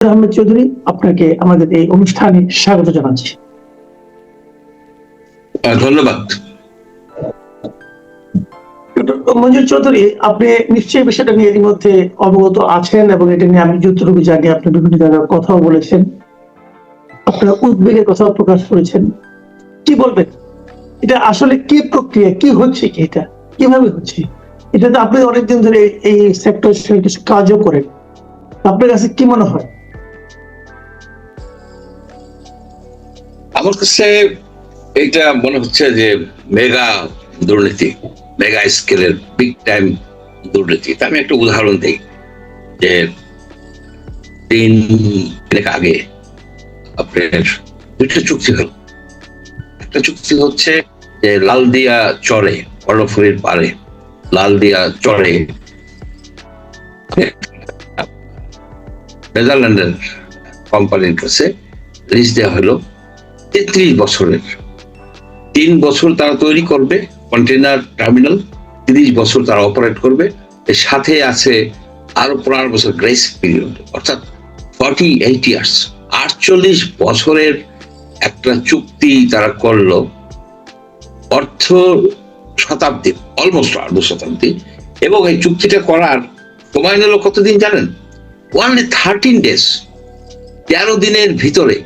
আহমেদ চৌধুরী আপনাকে আমাদের এই অনুষ্ঠানে স্বাগত জানাচ্ছি। ধন্যবাদ। মঞ্জুর চৌধুরী আপনি নিশ্চয়ই বিষয়টা নিয়ে এর মধ্যে অবগত আছেন এবং এটা নিয়ে আমি যতটুকু জানি আপনি বিভিন্ন জায়গায় কথাও বলেছেন। আপনার উদ্বেগের কথাও প্রকাশ করেছেন। কি বলবেন? এটা আসলে কি প্রক্রিয়া? কি হচ্ছে কি এটা? কীভাবে হচ্ছে? এটা তো আপনি অনেকদিন ধরে এই সেক্টর কিছু কাজও করেন। আপনার কাছে কি মনে হয়? আমার কাছে এটা মনে হচ্ছে যে মেগা দুর্নীতি, মেগা স্কেলের বিগ টাইম দুর্নীতি। আমি একটা উদাহরণ দিই যে তিন আগে আপনার দুটো চুক্তি হলো। একটা চুক্তি হচ্ছে যে লালদিয়া চরে কর্ণফুলির পারে লালদিয়া চরে নেদারল্যান্ডের কোম্পানির কাছে লিজ দেওয়া হলো। তেত্রিশ বছরের। তিন বছর তারা তৈরি করবে কন্টেনার টার্মিনাল তিরিশ বছর তারা অপারেট করবে। এর সাথে আছে আরও পনেরো বছর গ্রেস পিরিয়ড অর্থাৎ ফর্টি এইট ইয়ার্স আটচল্লিশ বছরের একটা চুক্তি তারা করল অর্থ শতাব্দী অলমোস্ট আর্ধ শতাব্দী। এবং এই চুক্তিটা করার সময় নিল কতদিন জানেন? ওয়ানলি থার্টিন ডেজ তেরো দিনের ভিতরে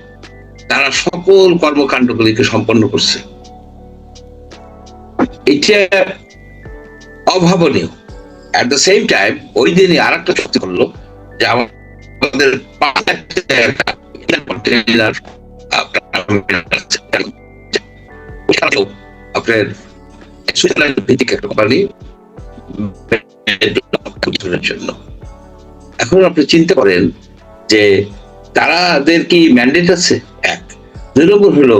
তারা সকল কর্মকাণ্ডগুলিকে সম্পন্ন করছে। এটা অভাবনীয়। অ্যাট দ্য সেম টাইম ওই দিনই আর একটা করল যে আমাদের আপনার সুইজারল্যান্ড ভিত্তিক একটা কোম্পানি জন্য। এখন আপনি চিন্তা করেন যে তারাদের কি ম্যান্ডেট আছে? এক। দুই নম্বর হলো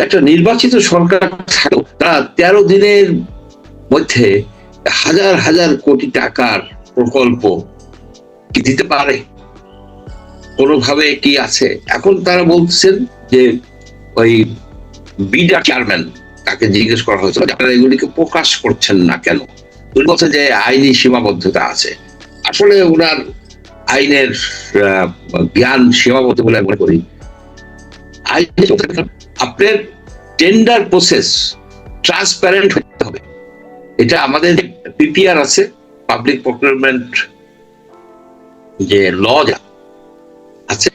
একটা নির্বাচিত সরকার থাকলেও তারা তেরো দিনের মধ্যে হাজার হাজার কোটি টাকার প্রকল্প কি দিতে পারে? কোনোভাবে কি আছে? এখন তারা বলছেন যে ওই বিডা চেয়ারম্যান তাকে জিজ্ঞেস করা হয়েছিল আপনারা এগুলিকে প্রকাশ করছেন না কেন? উনি বলছেন যে আইনি সীমাবদ্ধতা আছে। আসলে ওনার আইনের জ্ঞান, সীমাবদ্ধ বলে মনে করি। আপনার টেন্ডার প্রসেস ট্রান্সপারেন্ট হতে হবে। এটা আমাদের পিপিআর আছে পাবলিক প্রকিউরমেন্ট যে ল যা আছে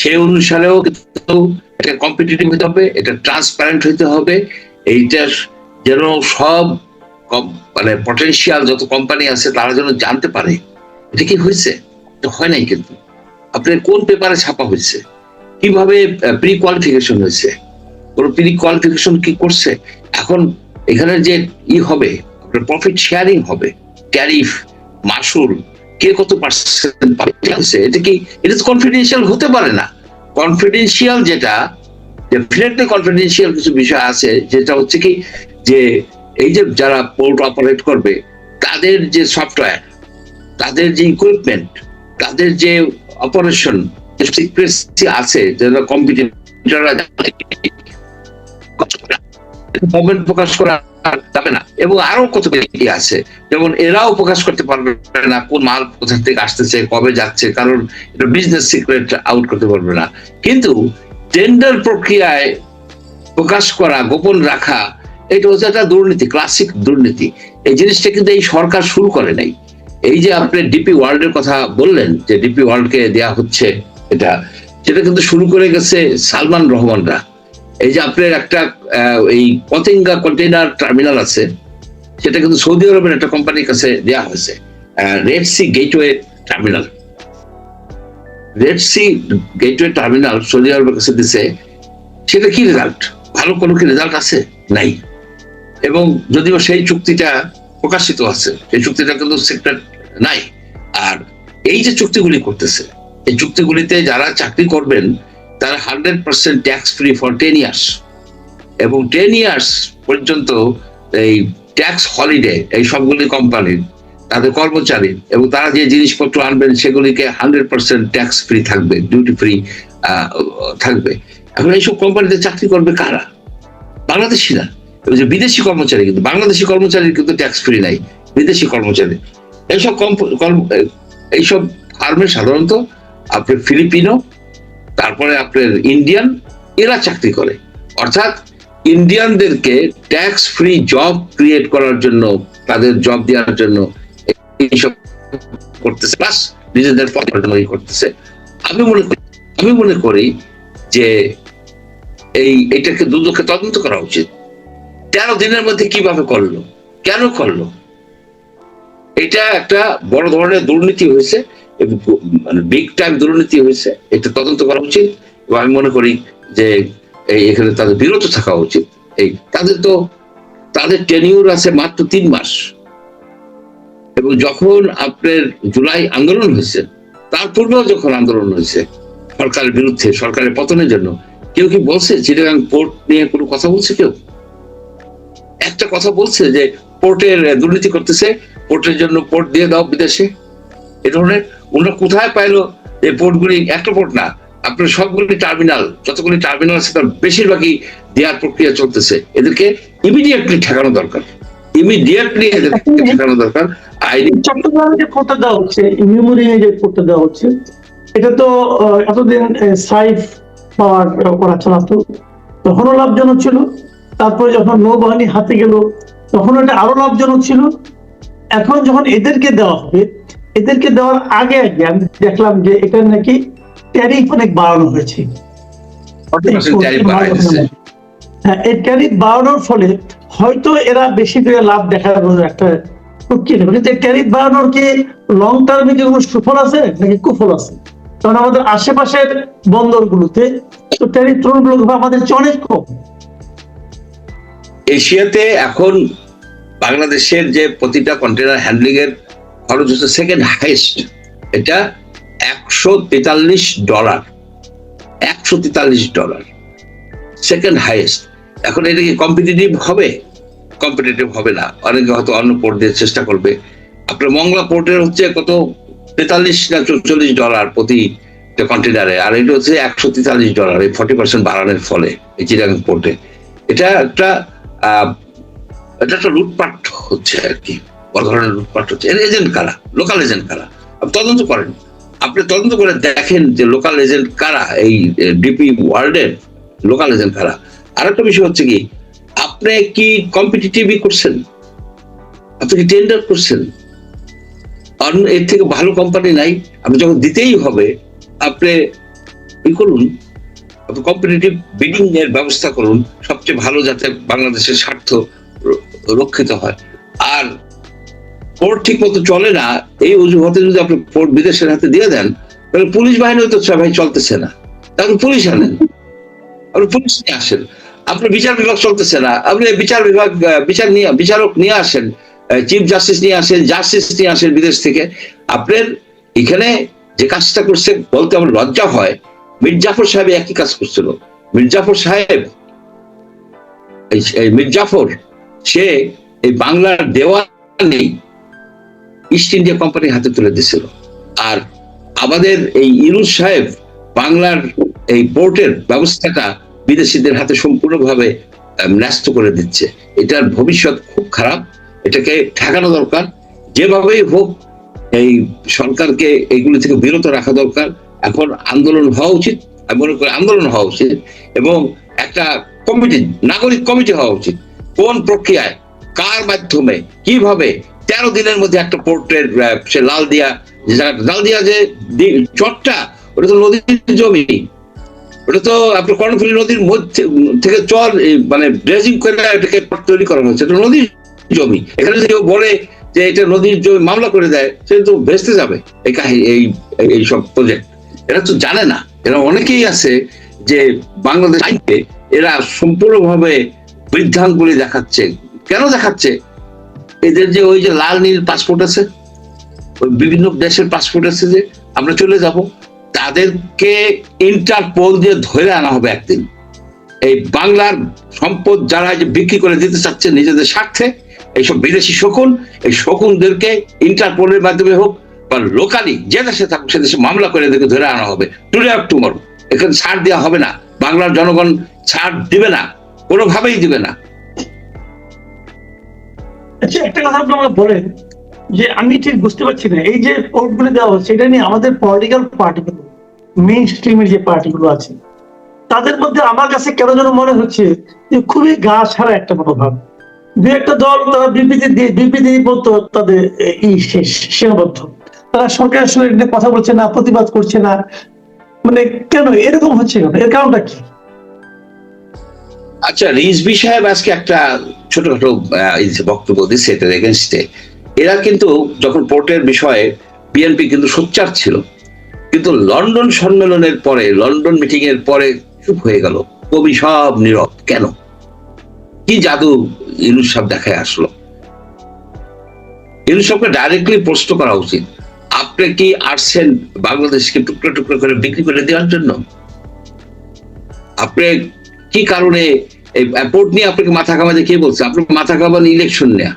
সে অনুসারেও কিন্তু এটা কম্পিটিটিভ হতে হবে, এটা ট্রান্সপারেন্ট হতে হবে। এইটার যেন সব মানে পটেনশিয়াল যত কোম্পানি আছে, তারা যেন জানতে পারে। এটা কি হয়েছে? হয় নাই কিন্তু। আপনার কোন পেপারে ছাপা হয়েছে? কীভাবে প্রি কোয়ালিফিকেশন হয়েছে? কোন প্রি কোয়ালিফিকেশন কি করছে? এখন এখানে যে ই হবে, আপনার প্রফিট শেয়ারিং হবে ট্যারিফ মাসুল, কে কত পার্সেন্ট এটা কি এটা কনফিডেন্সিয়াল হতে পারে না। কনফিডেন্সিয়াল যেটা ডেফিনেটলি কনফিডেন্সিয়াল কিছু বিষয় আছে, যেটা হচ্ছে কি, যে এই যে যারা পোর্ট অপারেট করবে, তাদের যে সফটওয়্যার তাদের যে ইকুইপমেন্ট তাদের যে অপারেশন সিক্রেসি আছে যারা কম্পিটিটররা মুভমেন্ট প্রকাশ করা যাবে না। এবং আরও কত কি আছে, যেমন এরাও প্রকাশ করতে পারবে না কোন মাল কোথা থেকে আসতেছে, কবে যাচ্ছে, কারণ এটা বিজনেস সিক্রেট আউট করতে পারবে না। কিন্তু টেন্ডার প্রক্রিয়ায় প্রকাশ করা, গোপন রাখা, এটা হচ্ছে একটা দুর্নীতি ক্লাসিক দুর্নীতি। এই জিনিসটা কিন্তু এই সরকার শুরু করে নাই। এই যে আপনি ডিপি ওয়ার্ল্ডের কথা বললেন, যে ডিপি ওয়ার্ল্ডকে দেয়া হচ্ছে এটা সেটা কিন্তু শুরু করে গেছে সালমান রহমানরা। এই যে আপনার একটা এই পতেঙ্গা কন্টেইনার টার্মিনাল আছে, সেটা কিন্তু সৌদি আরবের একটা কোম্পানির কাছে দেওয়া হয়েছে red sea gateway terminal red sea gateway terminal Saudi আরবের কাছে দিছে, সেটা কি রেজাল্ট ভালো কোনো কি রেজাল্ট আছে? নাই। এবং যদিও সেই চুক্তিটা প্রকাশিত আছে। এই চুক্তিটা কিন্তু সেক্টর নাই। আর এই যে চুক্তিগুলি করতেছে, এই চুক্তিগুলিতে যারা চাকরি করবেন, তারা hundred percent tax free for ten years এবং টেন ইয়ার্স পর্যন্ত এই ট্যাক্স হলিডে এই সবগুলি কোম্পানির তাদের কর্মচারী এবং তারা যে জিনিসপত্র আনবেন, সেগুলিকে হান্ড্রেড পার্সেন্ট ট্যাক্স ফ্রি থাকবে ডিউটি ফ্রি থাকবে। এখন এইসব কোম্পানিতে চাকরি করবে কারা? বাংলাদেশি না। ওই যে বিদেশি কর্মচারী কিন্তু, বাংলাদেশি কর্মচারীর কিন্তু ট্যাক্স ফ্রি নাই, বিদেশি কর্মচারী। এইসব এইসব ফার্মে সাধারণত আপনি ফিলিপিনো, তারপরে আপনার ইন্ডিয়ান, এরা চাকরি করে। অর্থাৎ ইন্ডিয়ানদেরকে ট্যাক্স ফ্রি জব ক্রিয়েট করার জন্য, তাদের জব দেওয়ার জন্য এইসব করতেছে প্লাস নিজেদের করতেছে। আমি মনে করি, আমি মনে করি যে এই, এটাকে দুদকে তদন্ত করা উচিত। তেরো দিনের মধ্যে কীভাবে করল? কেন করল? এটা একটা বড় ধরনের দুর্নীতি হয়েছে মানে বিগ টাইম দুর্নীতি হয়েছে। এটা তদন্ত করা উচিত এবং আমি মনে করি যে এখানে তাদের বিরত থাকা উচিত। এই তাদের তো, তাদের টেনিউর আছে মাত্র তিন মাস। এবং যখন আপনার জুলাই আন্দোলন হয়েছে, তার পূর্বেও যখন আন্দোলন হয়েছে, সরকারের বিরুদ্ধে, সরকারের পতনের জন্য, কেউ কি বলছে? চিটাগাং পোর্ট নিয়ে কোনো কথা বলছে কেউ? একটা কথা বলছে যে পোর্টের দুর্নীতি করতেছে পোর্টের জন্য পোর্ট দিয়ে দাও বিদেশে। এ ধরনের ওনারা কোথায় পাইলো যে পোর্টগুলি একটা পোর্ট না আপনার সবগুলি টার্মিনাল যতগুলি টার্মিনাল আছে তার বেশিরভাগই দেওয়ার প্রক্রিয়া চলতেছে। এদেরকে ইমিডিয়েটলি ঠেকানো দরকার। ইমিডিয়েটলি এদেরকে ঠেকানো দরকার। আইনি চট্টগ্রামে যে দেওয়া হচ্ছে মেমোরি যে দেওয়া হচ্ছে এটা তো এতদিন সাইফ পাওয়ার করা চালাতো। তখনও লাভজনক ছিল। তারপরে যখন নৌবাহিনী হাতে গেল তখন এটা আরও লাভজনক ছিল। এখন যখন এদেরকে দেওয়া হবে এদেরকে দেওয়ার আগে আগে আমি দেখলাম যে এটা নাকি ট্যারিফ অনেক বাড়ানো হয়েছে। 40% ট্যারিফ বাড়াই দিচ্ছে। হ্যাঁ এই ট্যারিফ বাড়ানোর ফলে হয়তো এরা বেশি করে লাভ দেখার একটা প্রক্রিয়া নেবে। কিন্তু ট্যারিফ বাড়ানোর কি লং টার্মে কি কোনো সুফল আছে নাকি কুফল আছে? কারণ আমাদের আশেপাশের বন্দরগুলোতে তো ট্যারিফ তুলনামূলক আমাদের অনেক কম। এশিয়াতে এখন বাংলাদেশের যে প্রতিটা কন্টেনার হ্যান্ডলিং এর খরচ হচ্ছে সেকেন্ড হাইস্ট এটা একশো তেতাল্লিশ ডলার একশো তেতাল্লিশ ডলার সেকেন্ড হাইয়েস্ট এখন এটা কি কম্পিটিটিভ হবে? কম্পিটিটিভ হবে না। অনেকে হয়তো অন্য পোর্ট দিয়ে চেষ্টা করবে। আপনার মংলা পোর্টের হচ্ছে কত? তেতাল্লিশ না চল্লিশ ডলার প্রতি কন্টেনারে আর এটা হচ্ছে একশো তেতাল্লিশ ডলার এই ফর্টি পার্সেন্ট বাড়ানোর ফলে এই চিটাগাং পোর্টে এটা একটা এটা একটা লুটপাট হচ্ছে আর কি। বড় ধরনের লুটপাট হচ্ছে। এজেন্ট কারা? লোকাল এজেন্ট কারা? তদন্ত করেন। আপনি তদন্ত করে দেখেন যে লোকাল এজেন্ট কারা? এই ডিপি ওয়ার্ল্ডের লোকাল এজেন্ট কারা? বিষয় হচ্ছে কি, আপনি কি কম্পিটিটিভই করছেন? আপনি কি টেন্ডার করছেন? এর থেকে ভালো কোম্পানি নাই। আপনি যখন দিতেই হবে, আপনি ই করুন। কম্পিটিটিভ বিডিং এর ব্যবস্থা করুন, সবচেয়ে ভালো যাতে বাংলাদেশের স্বার্থ রক্ষিত হয়। আর পোর্ট ঠিক মতো চলে না, এই অজুহাতে যদি আপনি পোর্ট বিদেশের হাতে দিয়ে দেন, তাহলে পুলিশ বাহিনীও তো সবাই চলতেছে না। তাহলে পুলিশ আনেন। আপনি পুলিশ নিয়ে আসেন। আপনার বিচার বিভাগ চলতেছে না। আপনি বিচার বিভাগ বিচার নিয়ে, বিচারক নিয়ে আসেন চিফ জাস্টিস নিয়ে আসেন জাস্টিস নিয়ে আসেন বিদেশ থেকে। আপনার এখানে যে কাজটা করছে, বলতে আমার লজ্জা হয়। মির্জাফর সাহেব একই কাজ করছিল। মির্জাফর সাহেব মির্জাফর সে, এই বাংলার দেওয়ানি ইস্ট ইন্ডিয়া কোম্পানির হাতে তুলে দিছিল আর আমাদের এই ইরুজ সাহেব বাংলার এই পোর্টের ব্যবস্থাটা বিদেশিদের হাতে সম্পূর্ণভাবে ন্যস্ত করে দিচ্ছে। এটার ভবিষ্যৎ খুব খারাপ, এটাকে ঠেকানো দরকার। যেভাবেই হোক, এই সরকারকে এইগুলো থেকে বিরত রাখা দরকার। এখন আন্দোলন হওয়া উচিত, আমি মনে করি আন্দোলন হওয়া উচিত এবং একটা কমিটি, নাগরিক কমিটি হওয়া উচিত। কোন প্রক্রিয়ায়, কার মাধ্যমে, কীভাবে? তেরো দিনের মধ্যে একটা পোর্টের সে লাল দিয়া লাল দিয়া যে চরটা ওটা তো নদীর জমি। ওটা তো আপনার কর্ণফুলী নদীর মধ্যে থেকে চর মানে ড্রেজিং করে এটাকে তৈরি করা হয়েছে। এটা নদীর জমি। এখানে যদি কেউ বলে যে এটা নদীর জমি, মামলা করে দেয়, সে তো ভেস্তে যাবে এই কাহিনী এই এই সব প্রজেক্ট এরা তো জানে না। এরা অনেকেই আছে যে বাংলাদেশ আইনকে এরা সম্পূর্ণভাবে বৃদ্ধাঙ্গুলি দেখাচ্ছে। কেন দেখাচ্ছে? এদের যে ওই যে লাল নীল পাসপোর্ট আছে, ওই বিভিন্ন দেশের পাসপোর্ট আছে যে আমরা চলে যাব, তাদেরকে ইন্টারপোল দিয়ে ধরে আনা হবে একদিন। এই বাংলার সম্পদ যারা যে বিক্রি করে দিতে চাচ্ছে নিজেদের স্বার্থে, এইসব বিদেশি শকুন, এই শকুনদেরকে ইন্টারপোলের মাধ্যমে হোক বা লোকালি যে দেশে থাকুক, সে দেশে মামলা করে এদেরকে ধরে আনা হবে। টুডে অফ টুমরো এখানে ছাড় দেওয়া হবে না। বাংলার জনগণ ছাড় দিবে না। কোনোভাবেই দিবে না। আচ্ছা একটা কথা আপনি আমাকে বলেন, যে আমি ঠিক বুঝতে পারছি না। এই যে দেওয়া হচ্ছে এটা নিয়ে আমাদের পলিটিক্যাল পার্টিগুলো মেইন স্ট্রিমের যে পার্টিগুলো আছে, তাদের মধ্যে আমার কাছে কেন যেন মনে হচ্ছে যে খুবই গা ছাড়া একটা মনোভাব। দু একটা দল তারা বিবৃতি দিয়ে বিবৃতি মতো তাদের ই শেষ সীমাবদ্ধ। তারা সরকারের সঙ্গে কথা বলছে না, প্রতিবাদ করছে না মানে কেন? এরকম হচ্ছে কেন? এর কারণটা কি? আচ্ছা রিজবি সাহেব আজকে একটা ছোটখাটো বক্তব্য দিচ্ছে এটার এগেনস্টে এরা কিন্তু যখন পোর্টের বিষয়ে বিএনপি কিন্তু সোচ্চার ছিল, কিন্তু লন্ডন সম্মেলনের পরে, লন্ডন মিটিং এর পরে চুপ হয়ে গেল। কবি সব নীরব। কেন? কি জাদু ইউনুস সাহেব দেখায় আসলো? ইউনুস সাহেবকে ডাইরেক্টলি প্রশ্ন করা উচিত। আপনি কি আসছেন বাংলাদেশকে টুকরো টুকরো করে বিক্রি করে দেওয়ার জন্য? আপনি কি কারণে পোর্ট নিয়ে আপনাকে মাথা কামাতে কে বলছে? আপনার মাথা কামান ইলেকশন নেয়া।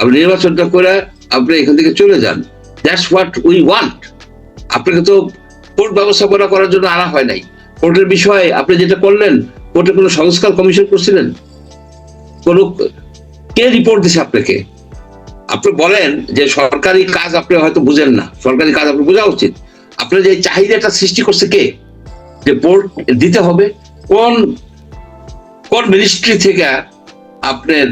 আপনি নির্বাচনটা করে আপনি এখান থেকে চলে যান। দ্যাটস হোয়াট উই ওয়ান্ট আপনাকে তো পোর্ট ব্যবস্থাপনা করার জন্য আনা হয় নাই। পোর্টের বিষয়ে আপনি যেটা করলেন পোর্টে কোনো সংস্কার কমিশন করছিলেন? কোন কে রিপোর্ট দিছে আপনাকে? আপনি বলেন যে সরকারি কাজ আপনি হয়তো বুঝেন না। সরকারি কাজ আপনি বোঝা উচিত। আপনার যে চাহিদাটা সৃষ্টি করছে কে? যে পোর্ট দিতে হবে। কোন কোন মিনিস্ট্রি থেকে আপনার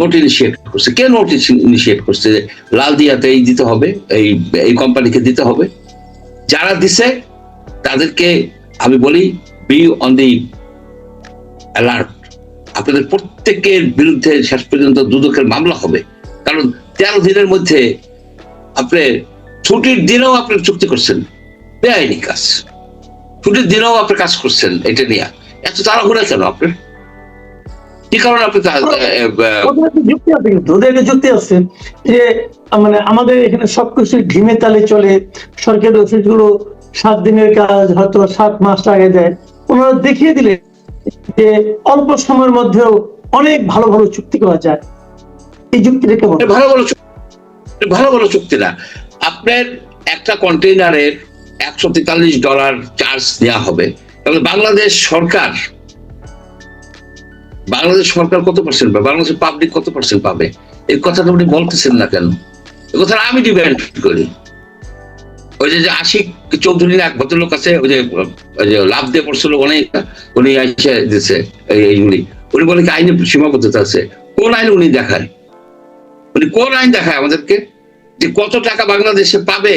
নোট ইনিশিয়েট করছে? কে নোট ইনিশিয়েট করছে? লাল দিয়াতে এই দিতে হবে, এই এই কোম্পানিকে দিতে হবে। যারা দিছে, তাদেরকে আমি বলি বি অন দি অ্যালার্ট আপনাদের প্রত্যেকের বিরুদ্ধে শেষ পর্যন্ত দুদকের মামলা হবে। কারণ তেরো দিনের মধ্যে আপনি ছুটির দিনেও আপনি চুক্তি করছেন। বেআইনি কাজ। ছুটির দিনেও আপনি কাজ করছেন এটা নিয়ে। এত তাড়াহুড়া কেন আপনার কি কারণে আপনি যুক্তি আছে কিন্তু ওদের একটা যুক্তি আছে যে মানে আমাদের এখানে সবকিছু ঢিমে তালে চলে। সরকারি অফিসগুলো সাত দিনের কাজ হয়তো সাত মাস আগে দেয়। ওনারা দেখিয়ে দিলে যে অল্প সময়ের মধ্যেও অনেক ভালো ভালো চুক্তি করা যায়। এই কেমন ভালো চুক্তি। ভালো ভালো চুক্তি আপনার একটা কন্টেইনারের একশো তেতাল্লিশ ডলার চার্জ দেওয়া হবে। তাহলে বাংলাদেশ সরকার বাংলাদেশ সরকার কত পার্সেন্ট পাবে? বাংলাদেশের পাবলিক কত পার্সেন্ট পাবে? এই কথাটা আপনি বলতেছেন না কেন? আমি ডিপেন্ড করি। ওই যে আশিক চৌধুরী এক ভদ্রলোক আছে, ওই যে লাভ দিয়ে পড়ছিল অনেক, উনি এইগুলি উনি। বলে কি আইনে সীমাবদ্ধতা আছে। কোন আইন উনি দেখায়? উনি কোন আইন দেখায় আমাদেরকে? যে কত টাকা বাংলাদেশে পাবে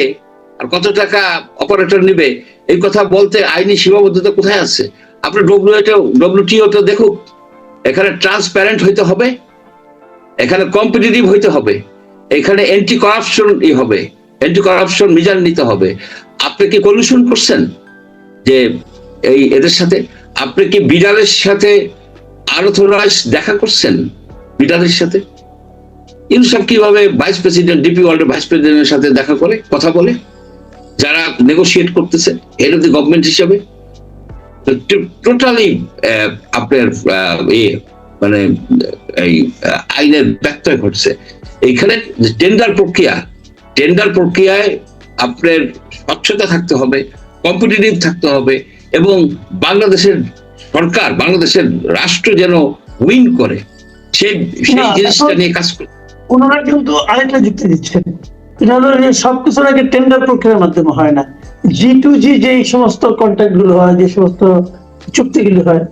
আর কত টাকা অপারেটর নিবে? এই কথা বলতে আইনি সীমাবদ্ধতা কোথায় আছে? আপনি ডব্লিউটিও ডব্লিউটিওটা দেখুক, এখানে ট্রান্সপ্যারেন্ট হইতে হবে, এখানে কম্পিটিটিভ হইতে হবে, এখানে অ্যান্টি করাপশন ই হবে অ্যান্টি করাপশন মিজান নিতে হবে। আপনি কি কলিউশন করছেন? যে এই এদের সাথে, আপনি কি বিড়ালের সাথে আলোচনায় দেখা করছেন? বিড়ালের সাথে? ইনসাফ কীভাবে ভাইস প্রেসিডেন্ট ডিপি ওয়ার্ল্ডের ভাইস প্রেসিডেন্টের সাথে দেখা করে কথা বলে যারা নেগোসিয়েট করতেছে হেড অফ দি গভর্নমেন্ট হিসাবে। টোটালি আপনার মানে এই আইনের ব্যত্যয় ঘটছে। এইখানে টেন্ডার প্রক্রিয়া টেন্ডার প্রক্রিয়ায় আপনার স্বচ্ছতা থাকতে হবে কম্পিটিটিভ থাকতে হবে এবং বাংলাদেশের সরকার বাংলাদেশের রাষ্ট্র যেন উইন করে সেই সেই জিনিসটা নিয়ে কাজ করে ওনারা কিন্তু আরেকটা যুক্তি দিচ্ছেন। এটা হলো সবকিছু আগে টেন্ডার প্রক্রিয়ার মাধ্যমে হয় না। জি টু জি যে সমস্ত কন্ট্যাক্টগুলো হয়, যে সমস্ত চুক্তিগুলো হয়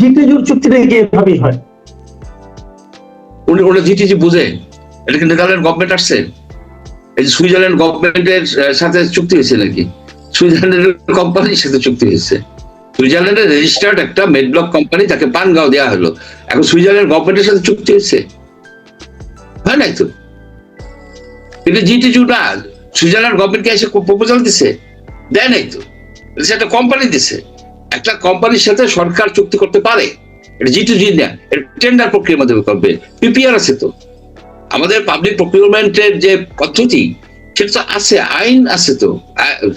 জি টু জি চুক্তিটা এভাবেই হয়? উনি ওরা জিটিজি বুঝে। এটা কি নেদারল্যান্ড গভর্নমেন্ট আসছে? এই যে সুইজারল্যান্ড গভর্নমেন্টের সাথে চুক্তি হয়েছে নাকি? সুইজারল্যান্ডের কোম্পানির সাথে চুক্তি হয়েছে। সুইজারল্যান্ডের রেজিস্টার্ড একটা মেডব্লক কোম্পানি তাকে পানগাঁও দেওয়া হলো। এখন সুইজারল্যান্ড গভর্নমেন্টের সাথে চুক্তি হয়েছে। হয় নাই তো? সুইজারল্যান্ড গভর্নমেন্টকে এসে প্রপোজাল দিছে, দেয় নাই তো? এটা সে একটা কোম্পানি দিছে। একটা কোম্পানির সাথে সরকার চুক্তি করতে পারে, এটা জি না টেন্ডার প্রক্রিয়ার মাধ্যমে করবে পিপিআর আছে তো। আমাদের পাবলিক প্রকিউরমেন্টের যে পদ্ধতি, সেটা তো আছে, আইন আছে তো।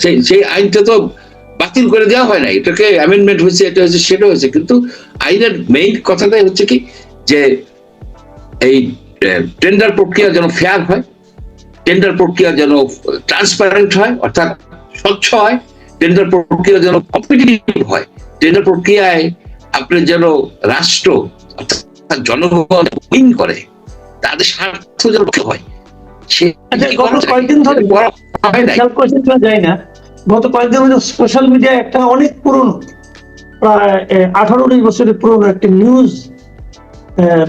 সেই সেই আইনটা তো বাতিল করে দেওয়া হয় না এটাকে অ্যামেন্ডমেন্ট হয়েছে, এটা হয়েছে, সেটা হয়েছে। কিন্তু আইনের মেইন কথাটাই হচ্ছে কি, যে এই টেন্ডার প্রক্রিয়া যেন ফেয়ার হয় টেন্ডার প্রক্রিয়া যেন ট্রান্সপারেন্ট হয় অর্থাৎ স্বচ্ছ হয় টেন্ডার প্রক্রিয়া যেন কম্পিটিটিভ হয়। টেন্ডার প্রক্রিয়ায় আপনার যেন রাষ্ট্র অর্থাৎ জনগণ উইন করে তাদের স্বার্থ যেন হয়। আচ্ছা, গত কয়েকদিন ধরে- না। গত সোশ্যাল মিডিয়ায় একটা অনেক পুরনো প্রায় আঠারো উনিশ বছরের পুরনো একটা নিউজ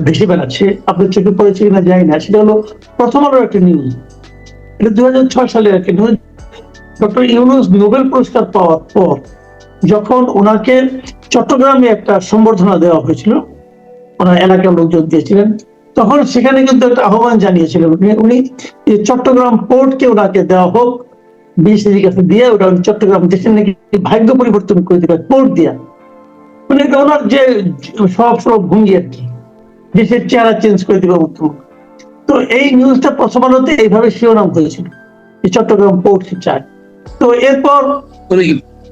ভেসে বেড়াচ্ছে। আপনার চোখে পড়েছে কিনা জানি না। সেটা হলো প্রথম আলোর একটা নিউজ এটা দু হাজার ছয় সালের একটা নিউজ ডক্টর ইউনুস নোবেল পুরস্কার পাওয়ার পর যখন ওনাকে চট্টগ্রামে একটা সম্বর্ধনা দেওয়া হয়েছিল, ওনার এলাকার লোকজন দিয়েছিলেন তখন সেখানে কিন্তু একটা আহ্বান জানিয়েছিলেন উনি- উনি চট্টগ্রাম পোর্টকে ওনাকে দেওয়া হোক বিসিসির কাছে দিয়ে ওটা উনি চট্টগ্রাম দেশের নাকি ভাগ্য পরিবর্তন করে দেবে পোর্ট দিয়া। মানে এটা ওনার যে সব সব ভঙ্গি আর কি। দেশের চেহারা চেঞ্জ করে দিবে মুখ্যমন্ত্রী তো এই নিউজটা প্রথম আলোতে এইভাবে শিরোনাম হয়েছিল যে চট্টগ্রাম পোর্ট চায়। তো এরপর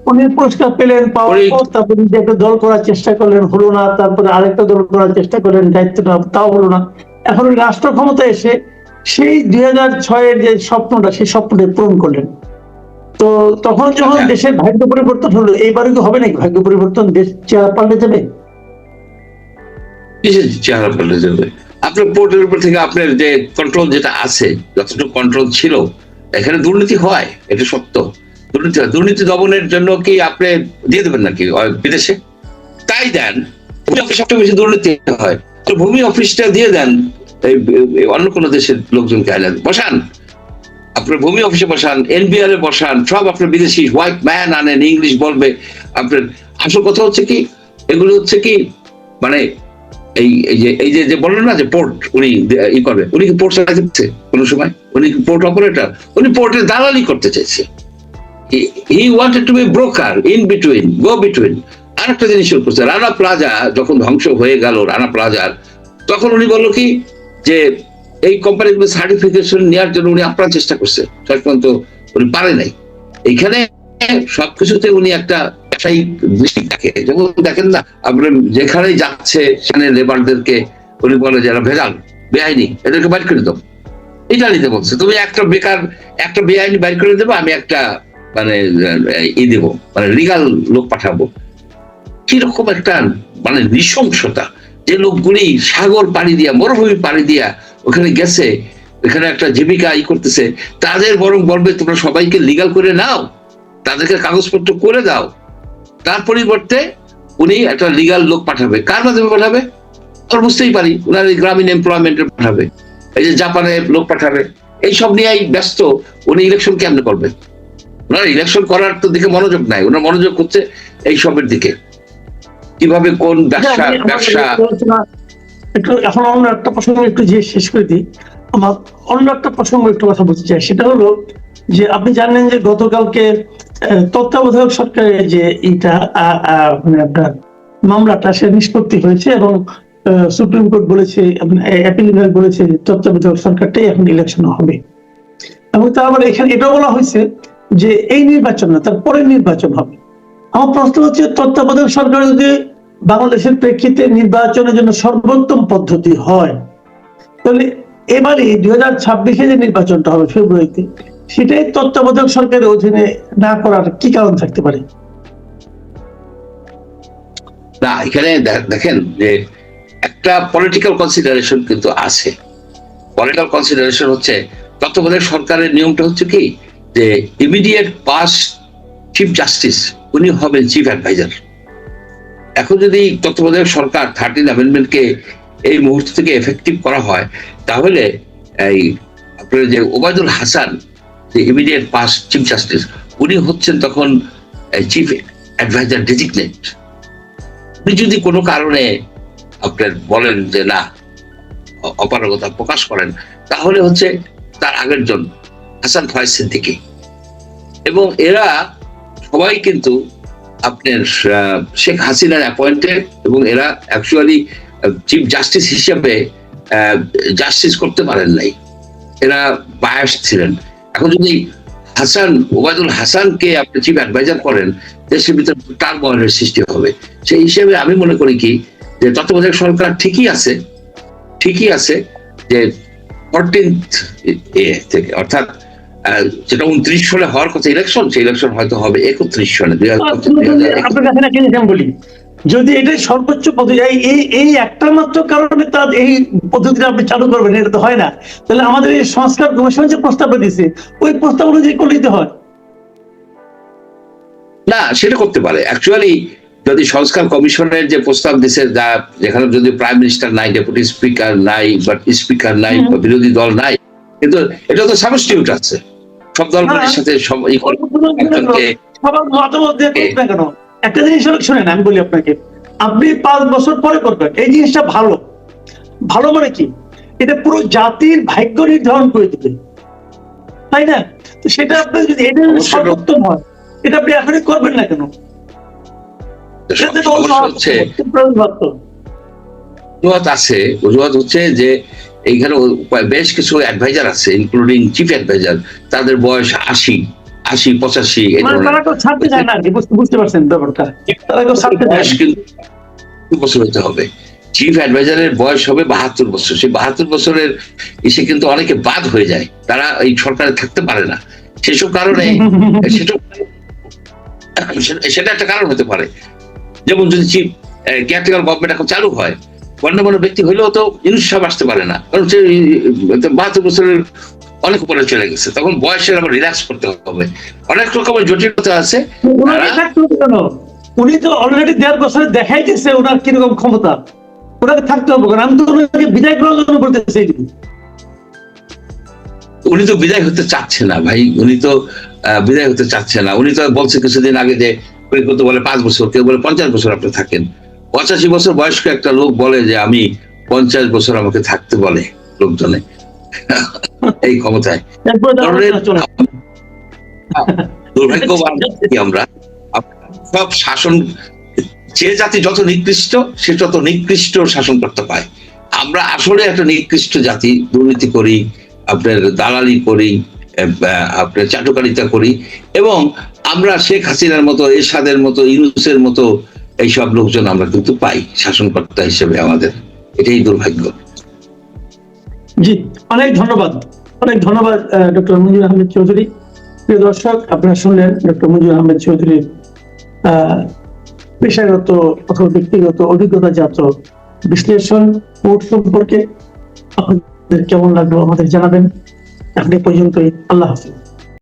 উনি পুরস্কার পেলেন পাওয়ার পর তারপরে নিজে একটা দল করার চেষ্টা করলেন হলো না তারপরে আরেকটা দল করার চেষ্টা করলেন দায়িত্বটা তাও হলো না। এখন রাষ্ট্র ক্ষমতা এসে সেই দুই হাজার ছয়ের যে স্বপ্নটা সেই স্বপ্নটা পূরণ করলেন। তো তখন যখন আচ্ছা। দেশের ভাগ্য পরিবর্তন হলো এইবারে কি হবে নাকি ভাগ্য পরিবর্তন? দেশ চেহারা পাল্টে যাবে? আপনার উপর থেকে আপনার যে কন্ট্রোল যেটা আছে, যতটুকু কন্ট্রোল ছিল, এখানে দুর্নীতি হয়, এটা সত্য। দুর্নীতি হয়। দুর্নীতি দমনের জন্য কি আপনি দিয়ে দেবেন নাকি বিদেশে? তাই দেন সবচেয়ে বেশি দুর্নীতি হয়। তো ভূমি অফিসটা দিয়ে দেন অন্য কোনো দেশের লোকজনকে আইনে বসান, আপনার ভূমি অফিসে বসান এনবিআর এ বসান, সব আপনার বিদেশি হোয়াইট ম্যান আনেন ইংলিশ বলবে, আপনার আসল কথা হচ্ছে কি, এগুলো হচ্ছে কি মানে এই যে এই যে বললেন না যে পোর্ট উনি ই করবে, উনি কি কোনো সময়? উনি কি পোর্ট অপারেটর উনি পোর্টের দালালি করতে চাইছে। He wanted to be broker in between go between আরেকটা জিনিস করছে, রানা প্লাজা যখন ধ্বংস হয়ে গেল, রানা প্লাজার, তখন উনি বলল কি যে এই কোম্পানিগুলো সার্টিফিকেশন নেওয়ার জন্য উনি আপ্রাণ চেষ্টা করছে। শেষ পর্যন্ত উনি পারে নাই। এখানে সবকিছুতে উনি একটা ব্যবসায়িক দৃষ্টি দেখে যেমন দেখেন না আপনার যেখানে যাচ্ছে, সেখানে লেবারদেরকে উনি বলে যারা ভেজাল, বেআইনি, এদেরকে বাইর করে দাও। ইটালিতে বলছে। তুমি একটা বেকার, একটা বেআইনি বাইর করে দেবো, আমি একটা মানে ই দেবো মানে লিগাল লোক পাঠাবো। কীরকম একটা মানে নৃশংসতা। যে লোকগুলি সাগর পাড়ি দিয়া, মরুভূমি পাড়ি দিয়া ওখানে গেছে এখানে একটা জীবিকা ই করতেছে, তাদের বরং বলবে, তোমরা সবাইকে লিগাল করে নাও, তাদেরকে কাগজপত্র করে দাও। তার পরিবর্তে উনি একটা লিগাল লোক পাঠাবে। কার মাধ্যমে পাঠাবে? আমরা বুঝতেই পারি ওনার গ্রামীণ এমপ্লয়মেন্টে পাঠাবে। এই যে জাপানে লোক পাঠাবে। এইসব নিয়েই ব্যস্ত উনি ইলেকশন কেমনে করবে? ওনার ইলেকশন করার তো দিকে মনোযোগ নাই ওনার মনোযোগ হচ্ছে এই সবের দিকে। কীভাবে কোন ব্যবসা ব্যবসা একটু এখন অন্য একটা প্রসঙ্গ একটু যে শেষ করে দিই। আমার অন্য একটা প্রসঙ্গ একটু কথা বলতে চাই। সেটা হলো যে আপনি জানেন যে গতকালকে তত্ত্বাবধায়ক সরকারের যে আহ, মানে আপনার মামলাটা সে নিষ্পত্তি হয়েছে এবং সুপ্রিম কোর্ট বলেছে অ্যাপিল বিভাগ বলেছে তত্ত্বাবধায়ক সরকারটাই এখন ইলেকশন হবে। এবং তারপর এখানে এটাও বলা হয়েছে যে এই নির্বাচন না তার পরের নির্বাচন হবে। আমার প্রশ্ন হচ্ছে তত্ত্বাবধায়ক সরকার যদি বাংলাদেশের প্রেক্ষিতে নির্বাচনের জন্য সর্বোত্তম পদ্ধতি হয় তাহলে এবারে দুই হাজার ছাব্বিশে যে নির্বাচনটা হবে ফেব্রুয়ারিতে সেটাই তত্ত্বাবধায়ক সরকারের অধীনে না করার কি কারণ থাকতে পারে? না, এখানে দেখেন যে একটা পলিটিক্যাল কনসিডারেশন কিন্তু আছে। পলিটিক্যাল কনসিডারেশন হচ্ছে তত্ত্বাবধায়ক সরকারের নিয়মটা হচ্ছে কি? যে ইমিডিয়েট পাস চিফ জাস্টিস উনি হবেন চিফ অ্যাডভাইজার এখন যদি তত্ত্বাবধায়ক সরকার থার্টিন অ্যামেন্ডমেন্টকে এই মুহূর্ত থেকে এফেক্টিভ করা হয়, তাহলে এই আপনার যে Obaidul Hasan immediate past chief justice উনি হচ্ছেন তখন চিফ অ্যাডভাইজার ডেজিগনেট আপনি যদি কোনো কারণে আপনার বলেন যে না অপারগতা প্রকাশ করেন, তাহলে হচ্ছে তার আগের জন হাসান ফয়েজ সিদ্দিকী। এবং এরা সবাই কিন্তু আপনার শেখ হাসিনার অ্যাপয়েন্টেড এবং এরা অ্যাকচুয়ালি চিফ জাস্টিস হিসেবে জাস্টিস করতে পারেন নাই। এরা বায়াস ছিলেন। এখন যদি হাসান ওবায়দুল হাসানকে আপনি চিফ অ্যাডভাইজার করেন দেশের ভিতরে টার্ময়েলের সৃষ্টি হবে। সেই হিসেবে আমি মনে করি কি যে তত্ত্বাবধায়ক সরকার ঠিকই আছে ঠিকই আছে যে ফোরটিন্থ থেকে অর্থাৎ যেটা উনত্রিশ সালে হওয়ার কথা ইলেকশন সেই ইলেকশন হয়তো হবে একত্রিশ সালে দুই হাজার যদি এটাই সর্বোচ্চ পদ্ধতি এই এই- এই একটা মাত্র কারণে তার এই পদ্ধতিটা আপনি চালু করবেন এটা তো হয় না। তাহলে আমাদের এই সংস্কার কমিশন যে প্রস্তাবটা দিছে ওই প্রস্তাব অনুযায়ী করলেই তো হয়। না সেটা করতে পারে। অ্যাকচুয়ালি যদি সংস্কার কমিশনের যে প্রস্তাব দিছে যা যেখানে যদি প্রাইম মিনিস্টার নাই ডেপুটি স্পিকার নাই বাট স্পিকার নাই বা বিরোধী দল নাই কিন্তু এটা তো সাবস্টিটিউট আছে। সব দলগুলোর। সাথে সব একটা জিনিস শোনেন আমি বলি আপনাকে। আপনি পাঁচ বছর পরে করবেন। এই জিনিসটা ভালো। ভালো মানে কি? এটা পুরো জাতির ভাগ্য নির্ধারণ করে দিবে। তাই না? তো সেটা আপনি যদি এটা সর্বোত্তম হয় এটা আপনি এখনই করবেন না কেন। অজুহাত আছে। অজুহাত হচ্ছে যে এইখানে বেশ কিছু অ্যাডভাইজার আছে ইনক্লুডিং চিফ অ্যাডভাইজার তাদের বয়স আশি। আশি পঁচাশি মানে ধরনের। তারা কেউ ছাড়তে চায় না বুঝতে বুঝতে পারছেন ব্যাপারটা। তারা কেউ ছাড়তে চায় বয়স না। কিন্তু বছর হতে হবে। চিফ অ্যাডভাইজারের বয়স হবে বাহাত্তর বছর। সেই বাহাত্তর বছরের এসে কিন্তু অনেকে বাদ হয়ে যায়। তারা এই সরকারে থাকতে পারে না। সেসব কারণে সেটা- সেটা একটা কারণ হতে পারে। যেমন যদি চিফ কেয়ারটেকার গভর্নমেন্ট এখন চালু হয় গণ্যমান্য ব্যক্তি হইলেও তো সাহেব আসতে পারে না। কারণ সে বাহাত্তর বছরের অনেক উপরে চলে গেছে। তখন বয়সের আবার রিল্যাক্স করতে হবে। অনেক রকমের জটিলতা আছে। উনি তো অলরেডি দেড় বছরে দেখাই দিচ্ছে ওনার কীরকম ক্ষমতা। ওনাকে থাকতে হবে আমি তো ওনাকে বিদায় করার জন্য বলতেছি। উনি তো বিদায় হতে চাচ্ছে না ভাই। উনি তো বিদায় হতে চাচ্ছে না। উনি তো বলছে কিছুদিন আগে যে কেউ কেউ তো বলে পাঁচ বছর কেউ বলে পঞ্চাশ বছর আপনি থাকেন। পঁচাশি বছর বয়স্ক একটা লোক বলে যে আমি পঞ্চাশ বছর আমাকে থাকতে বলে লোকজনে। এই ক্ষমতায়। দুর্ভাগ্যবান আমরা। আমরা সব শাসন যে জাতি যত নিকৃষ্ট সে তত নিকৃষ্ট শাসন করতে পায়। আমরা আসলে একটা নিকৃষ্ট জাতি দুর্নীতি করি আপনার দালালি করি আপনার চাটুকারিতা করি এবং আমরা শেখ হাসিনার মতো এরশাদের মতো ইউনুসের মতো এইসব লোকজন আমরা কিন্তু পাই শাসনকর্তা হিসেবে আমাদের। এটাই দুর্ভাগ্য। জি। অনেক ধন্যবাদ। অনেক ধন্যবাদ ডক্টর মঞ্জুর আহমেদ চৌধুরী। প্রিয় দর্শক, আপনারা শুনলেন ডক্টর মঞ্জুর আহমেদ চৌধুরীর পেশাগত অথবা ব্যক্তিগত অভিজ্ঞতা অভিজ্ঞতাজাত বিশ্লেষণ কোর্ট সম্পর্কে। আপনাদের কেমন লাগল আমাদের জানাবেন। এখন পর্যন্তই, আল্লাহ হাফিজ।